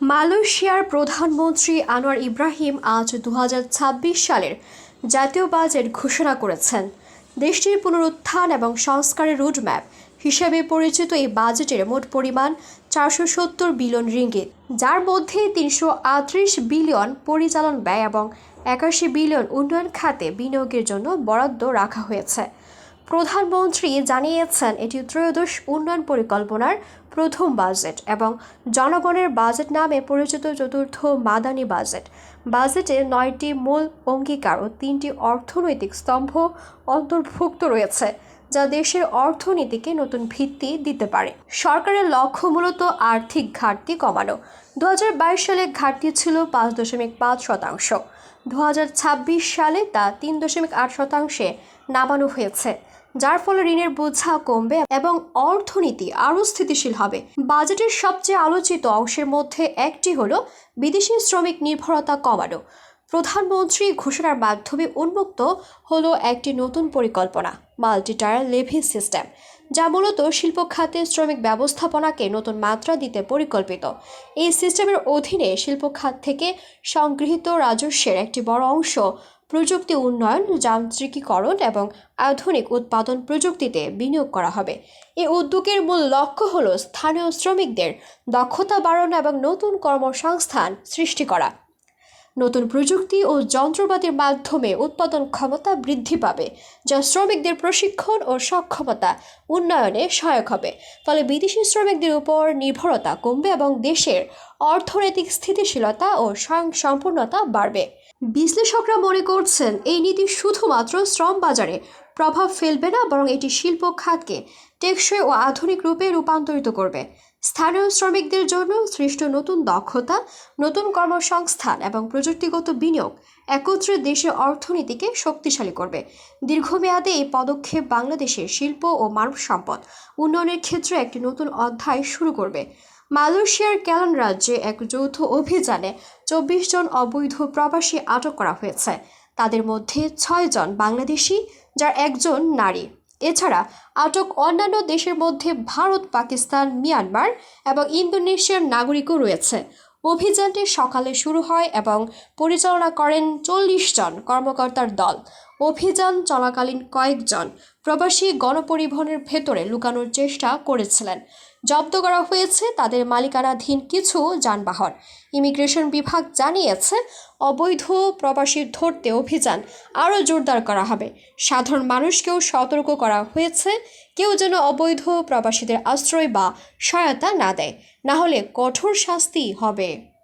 মালয়েশিয়ার প্রধানমন্ত্রী আনোয়ার ইব্রাহিম আজ দু হাজার ছাব্বিশ সালের জাতীয় বাজেট ঘোষণা করেছেন। দেশটির পুনরুত্থান এবং সংস্কারের রুটম্যাপ হিসেবে পরিচিত এই বাজেটের মোট পরিমাণ চারশো সত্তর বিলিয়ন রিঙ্গিত, যার মধ্যে তিনশো আটত্রিশ বিলিয়ন পরিচালন ব্যয় এবং একাশি বিলিয়ন উন্নয়ন খাতে বিনিয়োগের জন্য বরাদ্দ রাখা হয়েছে। প্রধানমন্ত্রী জানিয়েছেন এটি ত্রয়োদশ উন্নয়ন পরিকল্পনার প্রথম বাজেট এবং জনগণের বাজেট নামে পরিচিত চতুর্থ মাদানি বাজেট। বাজেটে নয়টি মূল অঙ্গীকার ও তিনটি অর্থনৈতিক স্তম্ভ অন্তর্ভুক্ত রয়েছে। যা দেশের অর্থনীতিকে নতুন ভিত্তি দিতে পারে। সরকারের লক্ষ্য মূলত আর্থিক ঘাটতি কমানো। দু হাজার বাইশ সালে ঘাটতি ছিল পাঁচ দশমিক পাঁচ শতাংশ। দু হাজার ছাব্বিশ সালে তা তিন দশমিক আট শতাংশে নামানো হয়েছে, যার ফলে ঋণের বোঝা কমবে এবং অর্থনীতি আরও স্থিতিশীল হবে। বাজেটের সবচেয়ে আলোচিত অংশের মধ্যে একটি হল বিদেশি শ্রমিক নির্ভরতা কমানো। প্রধানমন্ত্রী ঘোষণার মাধ্যমে উন্মুক্ত হলো একটি নতুন পরিকল্পনা। মাল্টি টায়ার লেভি সিস্টেম, যা মূলত শিল্প খাতে শ্রমিক ব্যবস্থাপনাকে নতুন মাত্রা দিতে পরিকল্পিত। এই সিস্টেমের অধীনে শিল্প খাত থেকে সংগৃহীত রাজস্বের একটি বড় অংশ প্রযুক্তি উন্নয়ন, যান্ত্রিকীকরণ এবং আধুনিক উৎপাদন প্রযুক্তিতে বিনিয়োগ করা হবে। এই উদ্যোগের মূল লক্ষ্য হল স্থানীয় শ্রমিকদের দক্ষতা বাড়ানো এবং নতুন কর্মসংস্থান সৃষ্টি করা। নতুন প্রযুক্তি ও যন্ত্রপাতির মাধ্যমে উৎপাদন ক্ষমতা বৃদ্ধি পাবে, যা শ্রমিকদের প্রশিক্ষণ ও সক্ষমতা উন্নয়নে সহায়ক হবে। ফলে বিদেশি শ্রমিকদের উপর নির্ভরতা কমবে এবং দেশের অর্থনৈতিক স্থিতিশীলতা ও স্বয়ং সম্পূর্ণতা বাড়বে। বিশ্লেষকরা মনে করছেন, এই নীতি শুধুমাত্র শ্রম বাজারে প্রভাব ফেলবে না, বরং এটি শিল্প খাতকে টেকসই ও আধুনিক রূপে রূপান্তরিত করবে। স্থানীয় শ্রমিকদের জন্য সৃষ্ট নতুন দক্ষতা, নতুন কর্মসংস্থান এবং প্রযুক্তিগত বিনিয়োগ একত্রে দেশের অর্থনীতিকে শক্তিশালী করবে। দীর্ঘমেয়াদে এই পদক্ষেপ বাংলাদেশের শিল্প ও মানব সম্পদ উন্নয়নের ক্ষেত্রে একটি নতুন অধ্যায় শুরু করবে। মালয়েশিয়ার ক্যালন রাজ্যে এক যৌথ অভিযানে চব্বিশ জন অবৈধ প্রবাসী আটক করা হয়েছে। তাদের মধ্যে ছয় জন বাংলাদেশি, যার একজন নারী। এছাড়া আটক অন্যান্য দেশের মধ্যে ভারত, পাকিস্তান, মিয়ানমার এবং ইন্দোনেশিয়ার নাগরিকও রয়েছে। অভিযানটি সকালে শুরু হয় এবং পরিচালনা করেন চল্লিশ জন কর্মকর্তার দল। অভিযান চলাকালীন কয়েকজন প্রবাসী গণপরিবহনের ভেতরে লুকানোর চেষ্টা করেছিলেন। জব্দ করা হয়েছে তাদের মালিকানাধীন কিছু যানবাহন। ইমিগ্রেশন বিভাগ জানিয়েছে, অবৈধ প্রবাসী ধরতে অভিযান আরও জোরদার করা হবে। সাধারণ মানুষকেও সতর্ক করা হয়েছে, কেউ যেন অবৈধ প্রবাসীদের আশ্রয় বা সহায়তা না দেয়। না হলে কঠোর শাস্তি হবে।